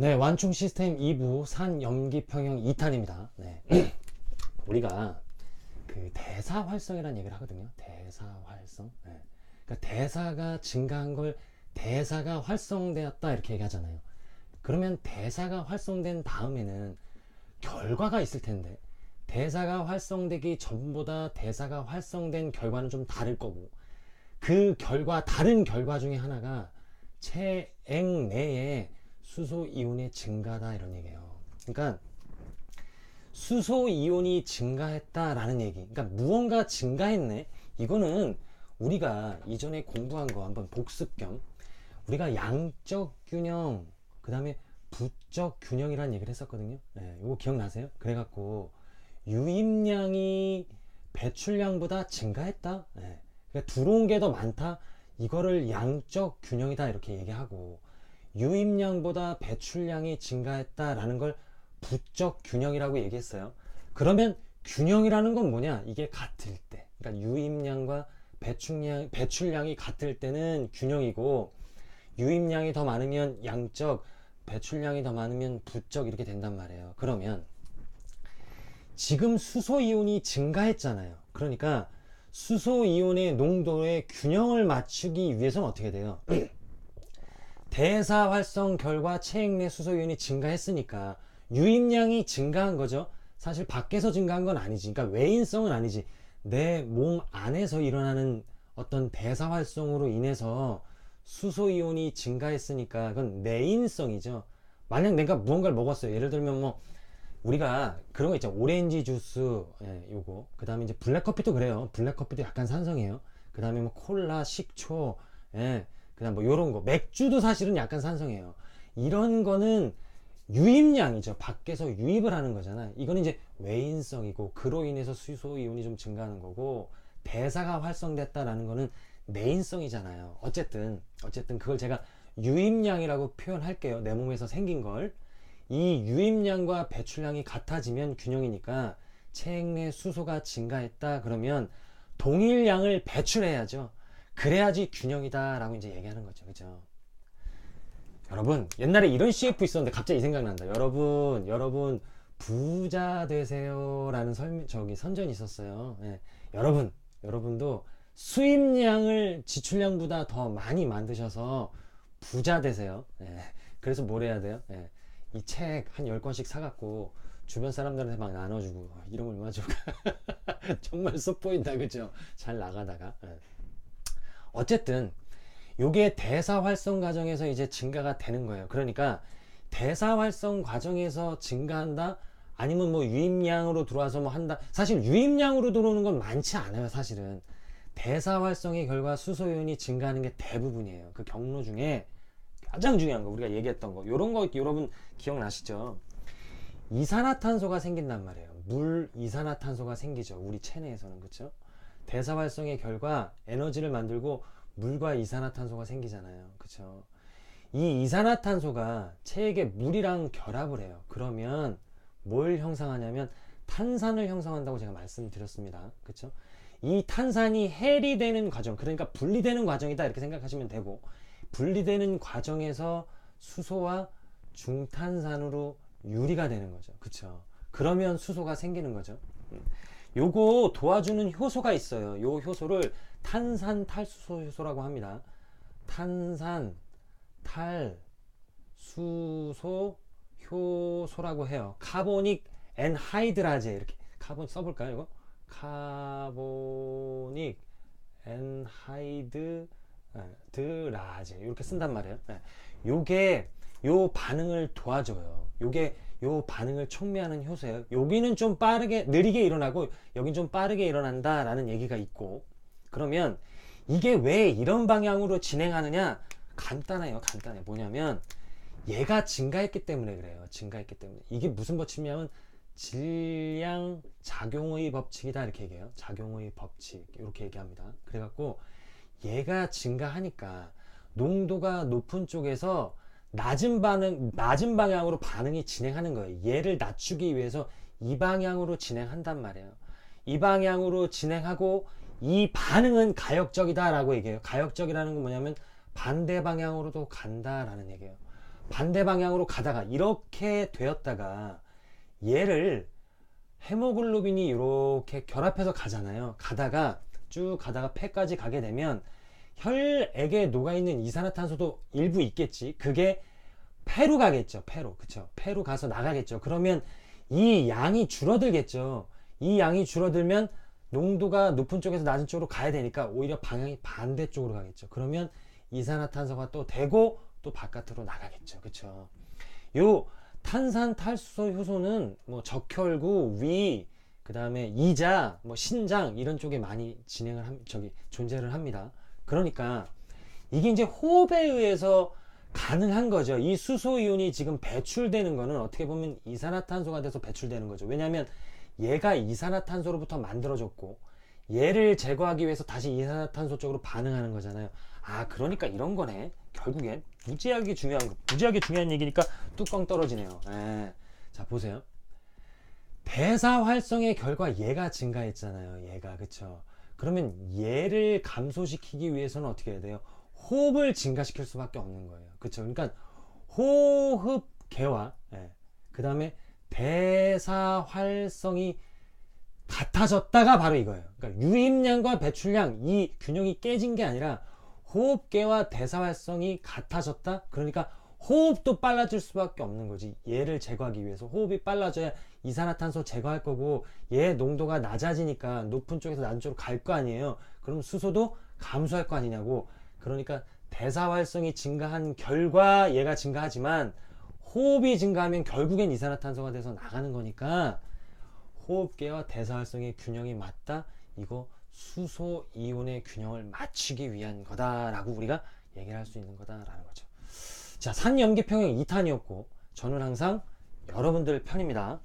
네, 완충 시스템 2부 산 염기 평형 2탄입니다. 네. 우리가 그 대사 활성이라는 얘기를 하거든요. 대사 활성. 네. 그러니까 대사가 증가한 걸 대사가 활성되었다 이렇게 얘기하잖아요. 그러면 대사가 활성된 다음에는 결과가 있을 텐데 대사가 활성되기 전보다 대사가 활성된 결과는 좀 다를 거고 그 결과 다른 결과 중에 하나가 체액 내에 수소 이온의 증가다 이런 얘기예요. 그러니까 수소 이온이 증가했다라는 얘기. 그러니까 무언가 증가했네. 이거는 우리가 이전에 공부한 거 한번 복습 겸 우리가 양적 균형 그다음에 부적 균형이라는 얘기를 했었거든요. 네, 이거 기억나세요? 그래갖고 유입량이 배출량보다 증가했다. 네, 그러니까 들어온 게 더 많다. 이거를 양적 균형이다 이렇게 얘기하고 유입량보다 배출량이 증가했다라는 걸 부적 균형이라고 얘기했어요. 그러면 균형이라는 건 뭐냐? 이게 같을 때. 그러니까 유입량과 배출량, 배출량이 같을 때는 균형이고 유입량이 더 많으면 양적, 배출량이 더 많으면 부적 이렇게 된단 말이에요. 그러면 지금 수소 이온이 증가했잖아요. 그러니까 수소 이온의 농도의 균형을 맞추기 위해서는 어떻게 돼요? 대사 활성 결과 체액 내 수소 이온이 증가했으니까 유입량이 증가한 거죠. 사실 밖에서 증가한 건 아니지. 그러니까 외인성은 아니지. 내 몸 안에서 일어나는 어떤 대사 활성으로 인해서 수소 이온이 증가했으니까 그건 내인성이죠. 만약 내가 무언가를 먹었어요. 예를 들면 뭐 우리가 그런 거 있죠. 오렌지 주스, 예, 요거. 그 다음에 이제 블랙 커피도 그래요. 블랙 커피도 약간 산성이에요. 그 다음에 뭐 콜라, 식초, 예. 그 다음 뭐 요런 거. 맥주도 사실은 약간 산성이에요. 이런 거는 유입량이죠. 밖에서 유입을 하는 거잖아요. 이거는 이제 외인성이고, 그로 인해서 수소 이온이 좀 증가하는 거고, 대사가 활성됐다라는 거는 내인성이잖아요. 어쨌든, 어쨌든 그걸 제가 유입량이라고 표현할게요. 내 몸에서 생긴 걸. 이 유입량과 배출량이 같아지면 균형이니까 체액 내 수소가 증가했다 그러면 동일 양을 배출해야죠. 그래야지 균형이다라고 이제 얘기하는 거죠. 그죠? 여러분, 옛날에 이런 CF 있었는데 갑자기 이 생각난다. 여러분, 여러분, 부자 되세요라는 설, 저기 선전이 있었어요. 예. 여러분, 여러분도 수입량을 지출량보다 더 많이 만드셔서 부자 되세요. 예. 그래서 뭘 해야 돼요? 예. 이 책 한 10권씩 사갖고 주변 사람들한테 막 나눠주고 이런 걸 얼마나 좋을까 정말 쏙 보인다 그죠 잘 나가다가 예. 어쨌든 요게 대사 활성 과정에서 이제 증가가 되는 거예요 그러니까 대사 활성 과정에서 증가한다 아니면 뭐 유입량으로 들어와서 뭐 한다 사실 유입량으로 들어오는 건 많지 않아요 사실은 대사 활성의 결과 수소 이온이 증가하는 게 대부분이에요 그 경로 중에 가장 중요한 거 우리가 얘기했던 거 이런 거 여러분 기억나시죠? 이산화탄소가 생긴단 말이에요. 물 이산화탄소가 생기죠. 우리 체내에서는 그렇죠? 대사 활성의 결과 에너지를 만들고 물과 이산화탄소가 생기잖아요. 그렇죠? 이 이산화탄소가 체액에 물이랑 결합을 해요. 그러면 뭘 형성하냐면 탄산을 형성한다고 제가 말씀드렸습니다. 그렇죠? 이 탄산이 해리되는 과정, 그러니까 분리되는 과정이다 이렇게 생각하시면 되고 분리되는 과정에서 수소와 중탄산으로 유리가 되는 거죠. 그쵸? 그러면 수소가 생기는 거죠. 음. 요거 도와주는 효소가 있어요. 요 효소를 탄산 탈수소 효소라고 합니다. 탄산 탈수소 효소라고 해요. 카보닉 엔하이드라제 이렇게 카본 써볼까요? 이거 카보닉 엔하이드 드라제 이렇게 쓴단 말이에요. 네. 요게 요 반응을 도와줘요. 요게 요 반응을 촉매하는 효소예요. 여기는 좀 빠르게 느리게 일어나고 여긴 좀 빠르게 일어난다라는 얘기가 있고 그러면 이게 왜 이런 방향으로 진행하느냐 간단해요. 간단해. 뭐냐면 얘가 증가했기 때문에 그래요. 증가했기 때문에 이게 무슨 법칙이냐면 질량 작용의 법칙이다 이렇게 얘기해요. 작용의 법칙 이렇게 얘기합니다. 그래갖고 얘가 증가하니까 농도가 높은 쪽에서 낮은 반응, 낮은 방향으로 반응이 진행하는 거예요. 얘를 낮추기 위해서 이 방향으로 진행한단 말이에요. 이 방향으로 진행하고 이 반응은 가역적이다라고 얘기해요. 가역적이라는 건 뭐냐면 반대 방향으로도 간다라는 얘기예요. 반대 방향으로 가다가 이렇게 되었다가 얘를 헤모글로빈이 이렇게 결합해서 가잖아요. 가다가 쭉 가다가 폐까지 가게 되면 혈액에 녹아있는 이산화탄소도 일부 있겠지. 그게 폐로 가겠죠. 폐로. 그쵸. 폐로 가서 나가겠죠. 그러면 이 양이 줄어들겠죠. 이 양이 줄어들면 농도가 높은 쪽에서 낮은 쪽으로 가야 되니까 오히려 방향이 반대쪽으로 가겠죠. 그러면 이산화탄소가 또 되고 또 바깥으로 나가겠죠. 그쵸. 요 탄산 탈수소 효소는 뭐 적혈구, 위, 그 다음에 이자, 뭐 신장 이런 쪽에 많이 진행을 함, 저기 존재를 합니다. 그러니까 이게 이제 호흡에 의해서 가능한 거죠. 이 수소 이온이 지금 배출되는 거는 어떻게 보면 이산화탄소가 돼서 배출되는 거죠. 왜냐하면 얘가 이산화탄소로부터 만들어졌고 얘를 제거하기 위해서 다시 이산화탄소 쪽으로 반응하는 거잖아요. 아, 그러니까 이런 거네. 결국엔 무지하게 중요한 거, 무지하게 중요한 얘기니까 뚜껑 떨어지네요. 예. 자, 보세요. 대사 활성의 결과 얘가 증가했잖아요. 얘가 그쵸? 그러면 얘를 감소시키기 위해서는 어떻게 해야 돼요? 호흡을 증가시킬 수밖에 없는 거예요. 그쵸? 그러니까 호흡계와 예. 그 다음에 대사 활성이 같아졌다가 바로 이거예요. 그러니까 유입량과 배출량 이 균형이 깨진 게 아니라 호흡계와 대사 활성이 같아졌다. 그러니까 호흡도 빨라질 수밖에 없는 거지. 얘를 제거하기 위해서 호흡이 빨라져야 이산화탄소 제거할 거고 얘 농도가 낮아지니까 높은 쪽에서 낮은 쪽으로 갈 거 아니에요. 그럼 수소도 감소할 거 아니냐고. 그러니까 대사 활성이 증가한 결과 얘가 증가하지만 호흡이 증가하면 결국엔 이산화탄소가 돼서 나가는 거니까 호흡계와 대사 활성의 균형이 맞다. 이거 수소 이온의 균형을 맞추기 위한 거다라고 우리가 얘기를 할 수 있는 거다라는 거죠. 자, 산염기평형 2탄이었고 저는 항상 여러분들 편입니다.